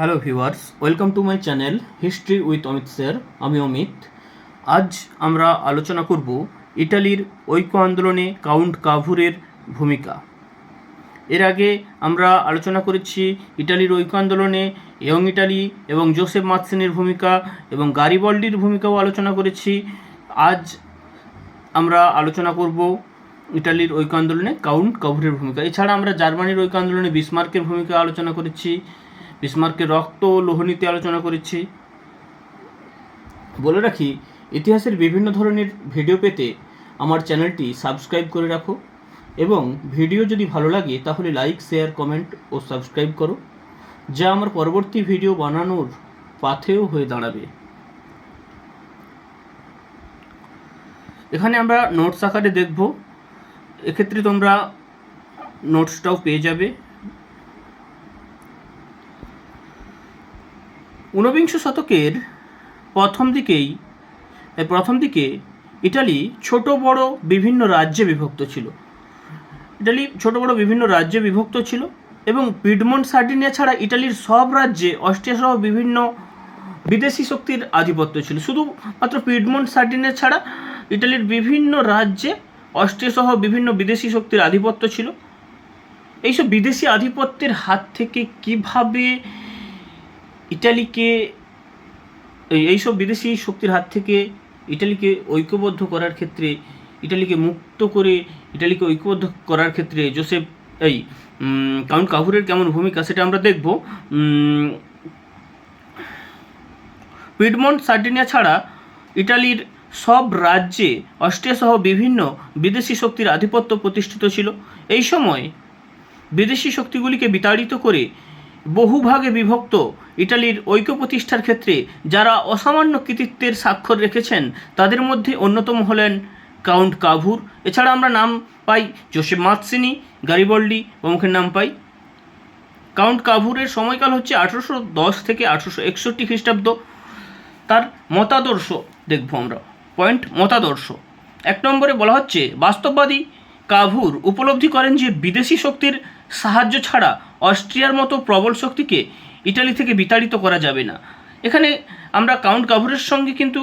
Hello viewers welcome to my channel history with Amit sir আমি অমিত। আজ আমরা আলোচনা করব ইটালির ঐক্য আন্দোলনে কাউন্ট কাভুরের ভূমিকা। এর আগে আমরা আলোচনা করেছি ইটালির ঐক্য আন্দোলনে ইয়ং ইটালি এবং জোসেফ মাতসেনের ভূমিকা এবং গারিবল্ডির ভূমিকাও আলোচনা করেছি। আজ আমরা আলোচনা করব ইটালির ঐক্য আন্দোলনে কাউন্ট কাভুরের ভূমিকা। এছাড়া আমরা জার্মানির ঐক্য আন্দোলনে বিসমার্কের ভূমিকা আলোচনা করেছি। বিসমার্কের রক্ত ও লোহনীতি আলোচনা করেছি। বলে রাখি, ইতিহাসের বিভিন্ন ধরনের ভিডিও পেতে আমার চ্যানেলটি সাবস্ক্রাইব করে রাখো এবং ভিডিও যদি ভালো লাগে তাহলে লাইক, শেয়ার, কমেন্ট ও সাবস্ক্রাইব করো, যা আমার পরবর্তী ভিডিও বানানোর পাথেও হয়ে দাঁড়াবে। এখানে আমরা নোটস আকারে দেখব। এক্ষেত্রে তোমরা নোটসটাও পেয়ে যাবে। ঊনবিংশ শতকের প্রথম দিকেই প্রথম দিকে ইটালি ছোট বড় বিভিন্ন রাজ্যে বিভক্ত ছিল। ইটালি ছোট বড় বিভিন্ন রাজ্যে বিভক্ত ছিল এবং পিডমন্ট সার্ডিনিয়া ছাড়া ইটালির সব রাজ্যে অস্ট্রিয়া সহ বিভিন্ন বিদেশি শক্তির আধিপত্য ছিল। শুধুমাত্র পিডমন্ট সার্ডিনিয়া ছাড়া ইটালির বিভিন্ন রাজ্যে অস্ট্রিয়া সহ বিভিন্ন বিদেশি শক্তির আধিপত্য ছিল। এইসব বিদেশি আধিপত্যের হাত থেকে কীভাবে ইটালিকে, এই, এইসব বিদেশি শক্তির হাত থেকে ইটালিকে ঐক্যবদ্ধ করার ক্ষেত্রে, ইটালিকে মুক্ত করে ইটালিকে ঐক্যবদ্ধ করার ক্ষেত্রে জোসেফ, এই কাউন্ট কাভুরের কেমন ভূমিকা সেটা আমরা দেখব। পিডমন্ট সার্ডিনিয়া ছাড়া ইটালির সব রাজ্যে অস্ট্রিয়া সহ বিভিন্ন বিদেশি শক্তির আধিপত্য প্রতিষ্ঠিত ছিল। এই সময় বিদেশি শক্তিগুলিকে বিতাড়িত করে বহু ভাগে বিভক্ত। ইটালির ঐক্য প্রতিষ্ঠার ক্ষেত্রে যারা অসামান্য কৃতিত্বের স্বাক্ষর রেখেছেন, তাদের মধ্যে অন্যতম হলেন কাউন্ট কাভুর। এছাড়া আমরা নাম পাই জোসেফ মাতসিনি গারিবল্ডি প্রমুখের নাম পাই। কাউন্ট কাভুরের সময়কাল হচ্ছে আঠেরোশো দশ থেকে আঠেরোশো একষট্টি খ্রিস্টাব্দ। তার মতাদর্শ দেখব আমরা। পয়েন্ট মতাদর্শ। এক নম্বরে বলা হচ্ছে, বাস্তববাদী কাভুর উপলব্ধি করেন যে বিদেশি শক্তির সাহায্য ছাড়া অস্ট্রিয়ার মতো প্রবল শক্তিকে ইটালি থেকে বিতাড়িত করা যাবে না। এখানে আমরা কাউন্ট কাভুরের সঙ্গে কিন্তু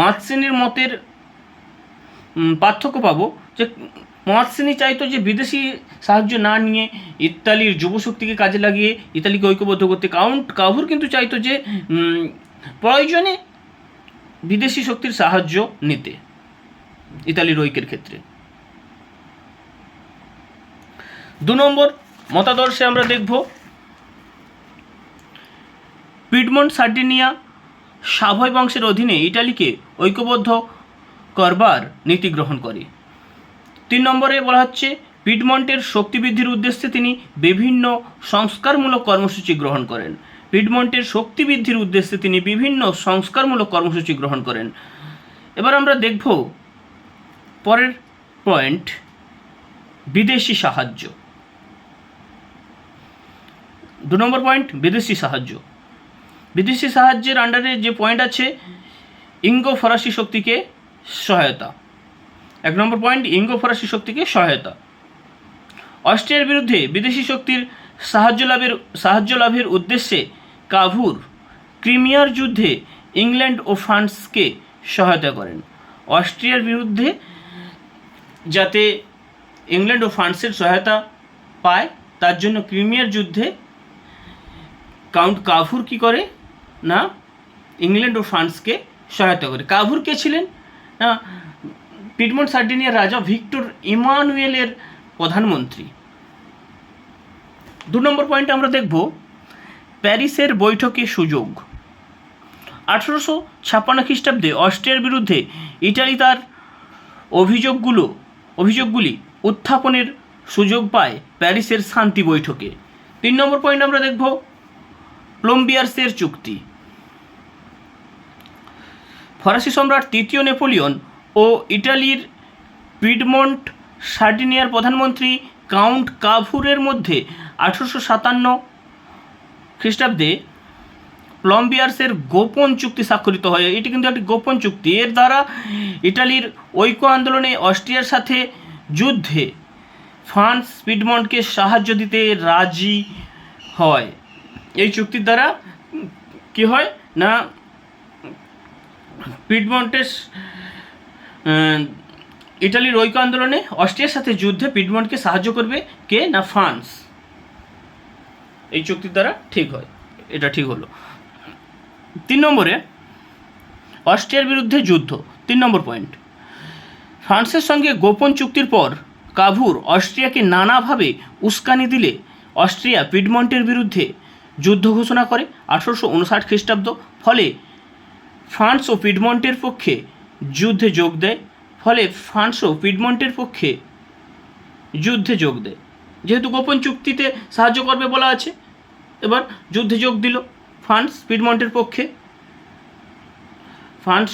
মাতসেনের মতের পার্থক্য পাবো যে মহাসেনী চাইতো যে বিদেশি সাহায্য না নিয়ে ইতালির যুবশক্তিকে কাজে লাগিয়ে ইতালিকে ঐক্যবদ্ধ করতে। কাউন্ট কাভুর কিন্তু চাইতো যে প্রয়োজনে বিদেশি শক্তির সাহায্য নিতে ইতালির ঐক্যের ক্ষেত্রে। দু নম্বর মতাদর্শে আমরা দেখব। পিডমন্ট সার্ডিনিয়া সাভয় বংশের অধীনে ইটালিকে ঐক্যবদ্ধ করবার নীতি গ্রহণ করে। তিন নম্বরে বলা হচ্ছে, পিডমন্টের শক্তি বৃদ্ধির উদ্দেশ্যে তিনি বিভিন্ন সংস্কারমূলক কর্মসূচি গ্রহণ করেন। পিডমন্টের শক্তি বৃদ্ধির উদ্দেশ্যে তিনি বিভিন্ন সংস্কারমূলক কর্মসূচি গ্রহণ করেন। এবার আমরা দেখব, পরের পয়েন্ট বিদেশি সাহায্য। দু নম্বর পয়েন্ট বিদেশি সাহায্য। বিদেশি সাহায্যের আন্ডারে যে পয়েন্ট আছে, ইঙ্গো ফরাসি শক্তিকে সহায়তা। এক নম্বর পয়েন্ট ইঙ্গো ফরাসি শক্তিকে সহায়তা। অস্ট্রিয়ার বিরুদ্ধে বিদেশি শক্তির সাহায্য লাভের সাহায্য লাভের উদ্দেশ্যে কাভুর ক্রিমিয়ার যুদ্ধে ইংল্যান্ড ও ফ্রান্সকে সহায়তা করেন। অস্ট্রিয়ার বিরুদ্ধে যাতে ইংল্যান্ড ও ফ্রান্সের সহায়তা পায়, তার জন্য ক্রিমিয়ার যুদ্ধে কাউন্ট কাভুর কি করে? না, ইংল্যান্ড ও ফ্রান্সকে সহায়তা করে। কাভুর কে ছিলেন? না পিডমন্ট সার্ডিনিয়ার রাজা ভিক্টর ইমানুয়েলের প্রধানমন্ত্রী। দু নম্বর পয়েন্ট আমরা দেখব প্যারিসের বৈঠকে সুযোগ। আঠেরোশো ছাপ্পান্ন খ্রিস্টাব্দে অস্ট্রিয়ার বিরুদ্ধে ইটালি তার অভিযোগগুলো, অভিযোগগুলি উত্থাপনের সুযোগ পায় প্যারিসের শান্তি বৈঠকে। তিন নম্বর পয়েন্ট আমরা দেখব প্লম্বিয়ার্সের চুক্তি। ফরাসি সম্রাট তৃতীয় নেপোলিয়ন ও ইটালির পিডমন্ট সার্ডিনিয়ার প্রধানমন্ত্রী কাউন্ট কাভুরের মধ্যে আঠারোশো সাতান্ন খ্রিস্টাব্দে প্লম্বিয়ার্সের গোপন চুক্তি স্বাক্ষরিত হয়। এটি কিন্তু একটি গোপন চুক্তি। এর দ্বারা ইটালির ঐক্য আন্দোলনে অস্ট্রিয়ার সাথে যুদ্ধে ফ্রান্স পিডমন্টকে সাহায্য দিতে রাজি হয়। এই চুক্তির দ্বারা কি হয় না পিডমন্টের ইটালির ঐক্য আন্দোলনে অস্ট্রিয়ার সাথে যুদ্ধে পিডমন্টকে সাহায্য করবে কে না ফ্রান্স? এই চুক্তির দ্বারা ঠিক হয়, এটা ঠিক হলো। তিন নম্বরে, অস্ট্রিয়ার বিরুদ্ধে যুদ্ধ, তিন নম্বর পয়েন্ট। ফ্রান্সের সঙ্গে গোপন চুক্তির পর কাভুর অস্ট্রিয়াকে নানাভাবে উস্কানি দিলে অস্ট্রিয়া পিডমন্টের বিরুদ্ধে যুদ্ধ ঘোষণা করে আঠারোশো উনষাট খ্রিস্টাব্দ। ফলে ফ্রান্স ও পিডমন্টের পক্ষে যুদ্ধে যোগ দেয়। ফলে ফ্রান্স ও পিডমন্টের পক্ষে যুদ্ধে যোগ দেয়। যেহেতু গোপন চুক্তিতে সাহায্য করবে বলা আছে, এবার যুদ্ধে যোগ দিল ফ্রান্স পিডমন্টের পক্ষে। ফ্রান্স,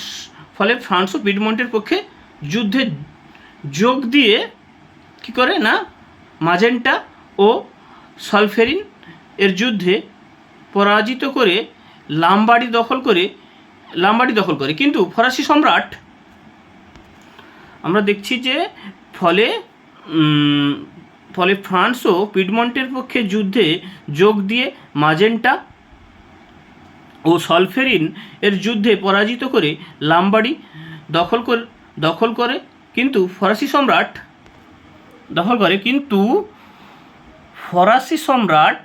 ফলে ফ্রান্স ও পিডমন্টের পক্ষে যুদ্ধে যোগ দিয়ে কি করে না? মাজেন্টা ও সলফেরিন এর যুদ্ধে পরাজিত করে লাম্বাড়ি দখল করে, লাম্বাড়ি দখল করে। কিন্তু ফরাসি সম্রাট, আমরা দেখছি যে ফলে ফলে ফ্রান্স ও পিডমন্টের পক্ষে যুদ্ধে যোগ দিয়ে মাজেন্টা ও সলফেরিন এর যুদ্ধে পরাজিত করে লাম্বাড়ি দখল করে দখল করে। কিন্তু ফরাসি সম্রাট দখল করে। কিন্তু ফরাসি সম্রাট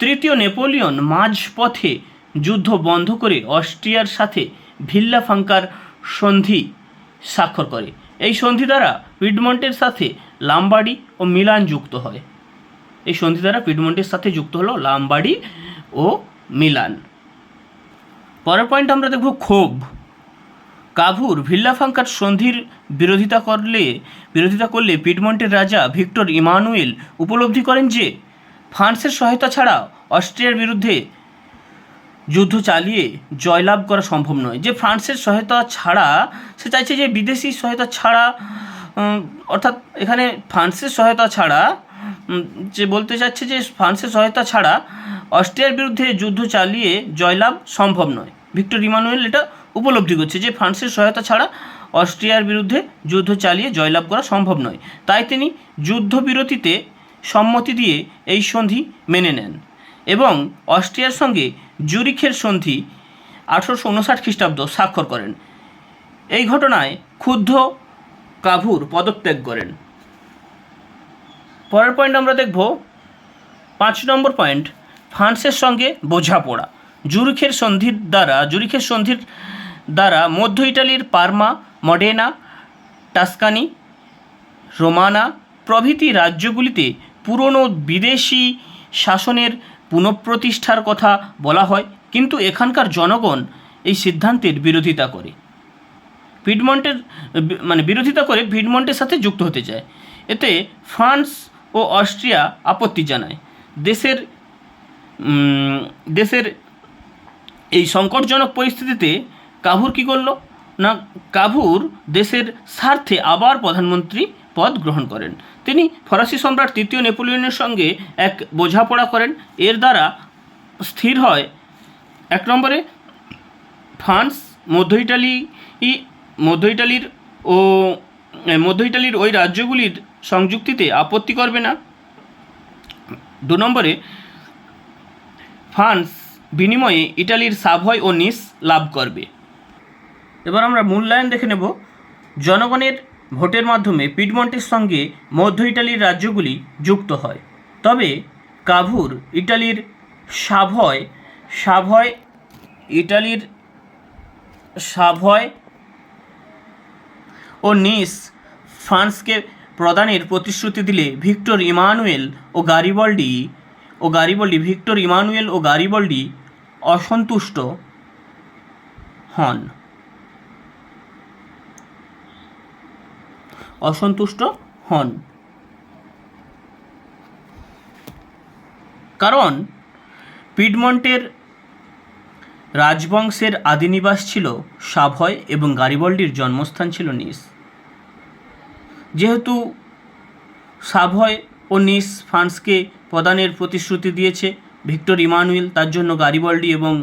তৃতীয় নেপোলিয়ন মাঝপথে যুদ্ধ বন্ধ করে অস্ট্রিয়ার সাথে ভিল্লা ফাঙ্কার সন্ধি স্বাক্ষর করে। এই সন্ধি দ্বারা পিডমন্টের সাথে লাম্বাড়ি ও মিলান যুক্ত হয়। এই সন্ধি দ্বারা পিডমন্টের সাথে যুক্ত হলো লাম্বাড়ি ও মিলান। পরের পয়েন্ট আমরা দেখব ক্ষোভ। কাভুর ভিল্লাফাঙ্কার সন্ধির বিরোধিতা করলে বিরোধিতা করলে পিডমন্টের রাজা ভিক্টর ইমানুয়েল উপলব্ধি করেন যে ফ্রান্সের সহায়তা ছাড়া অস্ট্রিয়ার বিরুদ্ধে যুদ্ধ চালিয়ে জয়লাভ করা সম্ভব নয়। যে ফ্রান্সের সহায়তা ছাড়া, সে চাইছে যে বিদেশি সহায়তা ছাড়া অর্থাৎ এখানে ফ্রান্সের সহায়তা ছাড়া যে বলতে চাচ্ছে যে ফ্রান্সের সহায়তা ছাড়া অস্ট্রিয়ার বিরুদ্ধে যুদ্ধ চালিয়ে জয়লাভ সম্ভব নয়। ভিক্টর ইমানুয়েল এটা উপলব্ধি করছে যে ফ্রান্সের সহায়তা ছাড়া অস্ট্রিয়ার বিরুদ্ধে যুদ্ধ চালিয়ে জয়লাভ করা সম্ভব নয়। তাই তিনি যুদ্ধবিরতিতে সম্মতি দিয়ে এই সন্ধি মেনে নেন এবং অস্ট্রিয়ার সঙ্গে জুরিখের সন্ধি আঠারোশো উনষাট খ্রিস্টাব্দ স্বাক্ষর করেন। এই ঘটনায় ক্ষুব্ধ কাভুর পদত্যাগ করেন। পরের পয়েন্ট আমরা দেখব পাঁচ নম্বর পয়েন্ট ফ্রান্সের সঙ্গে বোঝাপড়া। জুরিখের সন্ধির দ্বারা, জুরিখের সন্ধির দ্বারা মধ্য ইটালির পার্মা, মডেনা, টাস্কানি, রোমানা প্রভৃতি রাজ্যগুলিতে পুরনো বিদেশি শাসনের পুনঃপ্রতিষ্ঠার কথা বলা হয়, কিন্তু এখানকার জনগণ এই সিদ্ধান্তের বিরোধিতা করে। পিডমন্টের বি- মানে বিরোধিতা করে ভিডমন্টের সাথে যুক্ত হতে চায়। এতে ফ্রান্স ও অস্ট্রিয়া আপত্তি জানায়। দেশের দেশের এই সংকটজনক পরিস্থিতিতে কাভুর কী করল? না, কাভুর দেশের স্বার্থে আবার প্রধানমন্ত্রী পদ গ্রহণ করেন। তিনি ফরাসি সম্রাট তৃতীয় নেপোলিয়নের সঙ্গে এক বোঝাপড়া করেন। এর দ্বারা স্থির হয়। এক নম্বরে, ফ্রান্স, মধ্য ইটালি মধ্য ইটালির ও মধ্য ইটালির ওই রাজ্যগুলির সংযুক্তিতে আপত্তি করবে না। দু নম্বরে, ফ্রান্স বিনিময়ে ইটালির সাভয় ও নিস লাভ করবে। এবার আমরা মূল্যায়ন দেখে নেব। জনগণের ভোটের মাধ্যমে পিডমন্টের সঙ্গে মধ্য ইটালির রাজ্যগুলি যুক্ত হয়। তবে কাভুর ইটালির সাভয় সাভয় ইটালির সাভয় ও নিস ফ্রান্সকে প্রদানের প্রতিশ্রুতি দিলে ভিক্টর ইমানুয়েল ও গারিবল্ডি ও গারিবল্ডি, ভিক্টর ইমানুয়েল ও গারিবল্ডি অসন্তুষ্ট হন। অসন্তুষ্ট হন। কারণ পিডমন্টের রাজবংশের আদিনিবাস ছিল সাভয় এবং গারিবল্ডির জন্মস্থান ছিল নিস। যেহেতু সাভয় ও নিস ফ্রান্সকে প্রদানের প্রতিশ্রুতি দিয়েছে ভিক্টর ইমানুয়েল, তার জন্য গারিবল্ডি এবং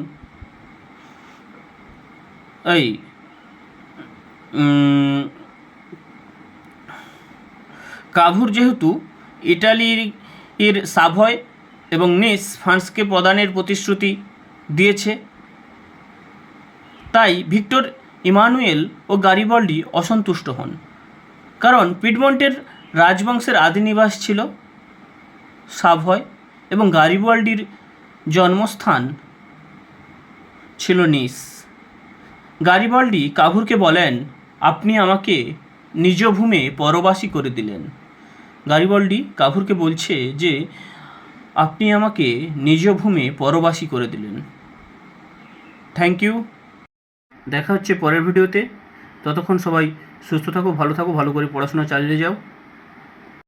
এই কাভুর যেহেতু, ইটালির এর সাভয় এবং নিস ফ্রান্সকে প্রদানের প্রতিশ্রুতি দিয়েছে। তাই ভিক্টর ইমানুয়েল ও গারিবল্ডি অসন্তুষ্ট হন। কারণ পিডমন্টের রাজবংশের আদিনিবাস ছিল সাভয় এবং গারিবল্ডির জন্মস্থান ছিল নিস। গারিবল্ডি কাভুরকে বলেন, আপনি আমাকে নিজ ভূমে পরবাসী করে দিলেন। গারিবল্ডি কাভুরকে বলছে যে, আপনি আমাকে নিজ ভূমে পরবাসী করে দিলেন। Thank you. দেখা হচ্ছে পরের ভিডিওতে। ততক্ষণ সবাই সুস্থ থাকো, ভালো থাকো, ভালো করে পড়াশোনা চালিয়ে যাও।